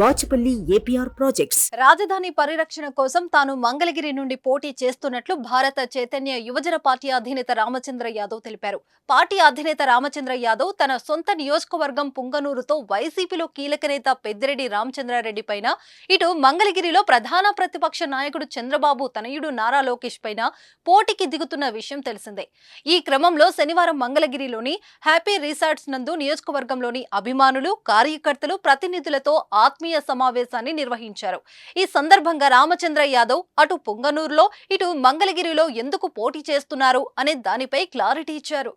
Bachupally APR projects. రాజధాని పరిరక్షణ కోసం తాను మంగళగిరి నుండి పోటీ చేస్తున్నట్లు భారత చైతన్య యువజన పార్టీ అధినేత రామచంద్ర యాదవ్ తెలిపారు. పార్టీ అధినేత రామచంద్ర యాదవ్ తన సొంత నియోజకవర్గం పుంగనూరుతో వైసీపీలో కీలక నేత పెద్దిరెడ్డి రామచంద్రారెడ్డి పైన ఇటు మంగళగిరిలో ప్రధాన ప్రతిపక్ష నాయకుడు చంద్రబాబు తనయుడు నారా లోకేష్ పైన పోటీకి దిగుతున్న విషయం తెలిసిందే. ఈ క్రమంలో శనివారం మంగళగిరిలోని హ్యాపీ రిసార్ట్స్ నందు నియోజకవర్గంలోని అభిమానులు కార్యకర్తలు ప్రతినిధులతో ఆత్మీయ సమావేశాన్ని నిర్వహించారు. ఈ సందర్భంగా రామచంద్ర యాదవ్ అటు పొంగనూరులో ఇటు మంగళగిరిలో ఎందుకు పోటీ చేస్తున్నారు అనే దానిపై క్లారిటీ ఇచ్చారు.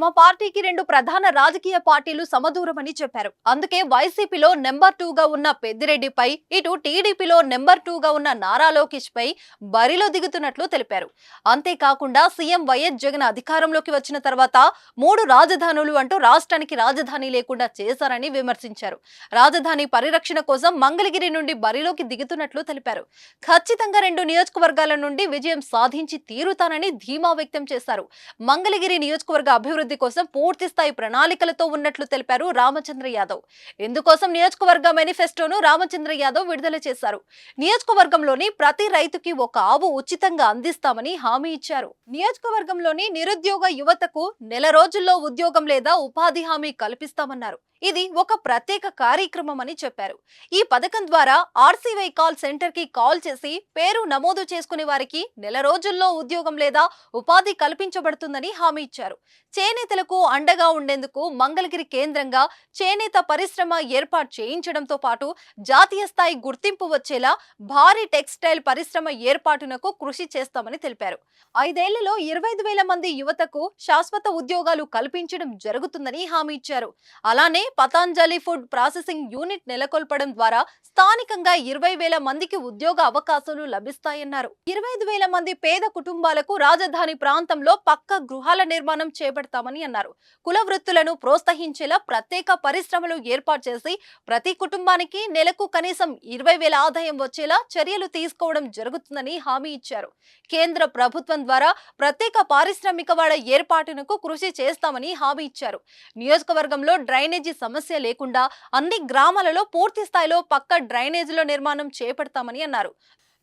తమ పార్టీకి రెండు ప్రధాన రాజకీయ పార్టీలు సమదూరమని చెప్పారు. అందుకే వైసీపీలో నెంబర్ టూగా ఉన్న పెద్దిరెడ్డిపై ఇటు టీడీపీలో నెంబర్ టూ గా ఉన్న నారా లోకేష్ పై బరిలో దిగుతున్నట్లు తెలిపారు. అంతేకాకుండా సీఎం వైఎస్ జగన్ అధికారంలోకి వచ్చిన తర్వాత మూడు రాజధానులు అంటూ రాష్ట్రానికి రాజధాని లేకుండా చేశారని విమర్శించారు. రాజధాని పరిరక్షణ కోసం మంగళగిరి నుండి బరిలోకి దిగుతున్నట్లు తెలిపారు. ఖచ్చితంగా రెండు నియోజకవర్గాల నుండి విజయం సాధించి తీరుతానని ధీమా వ్యక్తం చేశారు. మంగళగిరి నియోజకవర్గ అభివృద్ధి కోసం పూర్తి స్థాయి ప్రణాళికలతో ఉన్నట్లు తెలిపారు రామచంద్ర యాదవ్. ఇందుకోసం నియోజకవర్గ మేనిఫెస్టోను రామచంద్ర యాదవ్ విడుదల చేశారు. నియోజకవర్గంలోని ప్రతి రైతుకి ఒక ఆవు ఉచితంగా అందిస్తామని హామీ ఇచ్చారు. నియోజకవర్గంలోని నిరుద్యోగ యువతకు నెల రోజుల్లో ఉద్యోగం లేదా ఉపాధి హామీ కల్పిస్తామన్నారు. ఇది ఒక ప్రత్యేక కార్యక్రమం అని చెప్పారు. ఈ పథకం ద్వారా ఆర్సీవై కాల్ సెంటర్కి కాల్ చేసి పేరు నమోదు చేసుకునే వారికి నెల రోజుల్లో ఉద్యోగం లేదా ఉపాధి కల్పించబడుతుందని హామీ ఇచ్చారు. చేనేతలకు అండగా ఉండేందుకు మంగళగిరి కేంద్రంగా చేనేత పరిశ్రమ ఏర్పాటు చేయించడంతో పాటు జాతీయ స్థాయి గుర్తింపు వచ్చేలా భారీ టెక్స్టైల్ పరిశ్రమ ఏర్పాటునకు కృషి చేస్తామని తెలిపారు. ఐదేళ్ళలో ఇరవై వేల మంది యువతకు శాశ్వత ఉద్యోగాలు కల్పించడం జరుగుతుందని హామీ ఇచ్చారు. అలానే పతాంజలి ఫుడ్ ప్రాసెసింగ్ యూనిట్ నెలకొల్పడం ద్వారా స్థానికంగా ఇరవై వేల మందికి ఉద్యోగ అవకాశాలు లభిస్తాయన్నారు. ఇరవై ఐదు వేల మంది పేద కుటుంబాలకు రాజధాని ప్రాంతంలో పక్క గృహాల నిర్మాణం చేపడతామని అన్నారు. కుల వృత్తులను ప్రోత్సహించేలా ప్రత్యేక పరిశ్రమలు ఏర్పాటు చేసి ప్రతి కుటుంబానికి నెలకు కనీసం ఇరవై వేల ఆదాయం వచ్చేలా చర్యలు తీసుకోవడం జరుగుతుందని హామీ ఇచ్చారు. కేంద్ర ప్రభుత్వం ద్వారా ప్రత్యేక పారిశ్రామిక వాడ ఏర్పాటునకు కృషి చేస్తామని హామీ ఇచ్చారు. నియోజకవర్గంలో డ్రైనేజీ సమస్య లేకుండా అన్ని గ్రామాలలో పూర్తి స్థాయిలో పక్క డ్రైనేజీల నిర్మాణం చేపడతామని అన్నారు.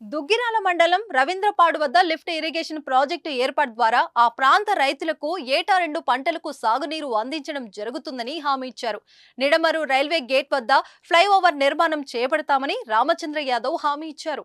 దుగ్గిరాల మండలం రవీంద్రపాడు వద్ద లిఫ్ట్ ఇరిగేషన్ ప్రాజెక్టు ఏర్పాటు ద్వారా ఆ ప్రాంత రైతులకు ఏటా రెండు పంటలకు సాగునీరు అందించడం జరుగుతుందని హామీ ఇచ్చారు. నిడమరు రైల్వే గేట్ వద్ద ఫ్లైఓవర్ నిర్మాణం చేపడతామని రామచంద్ర యాదవ్ హామీ ఇచ్చారు.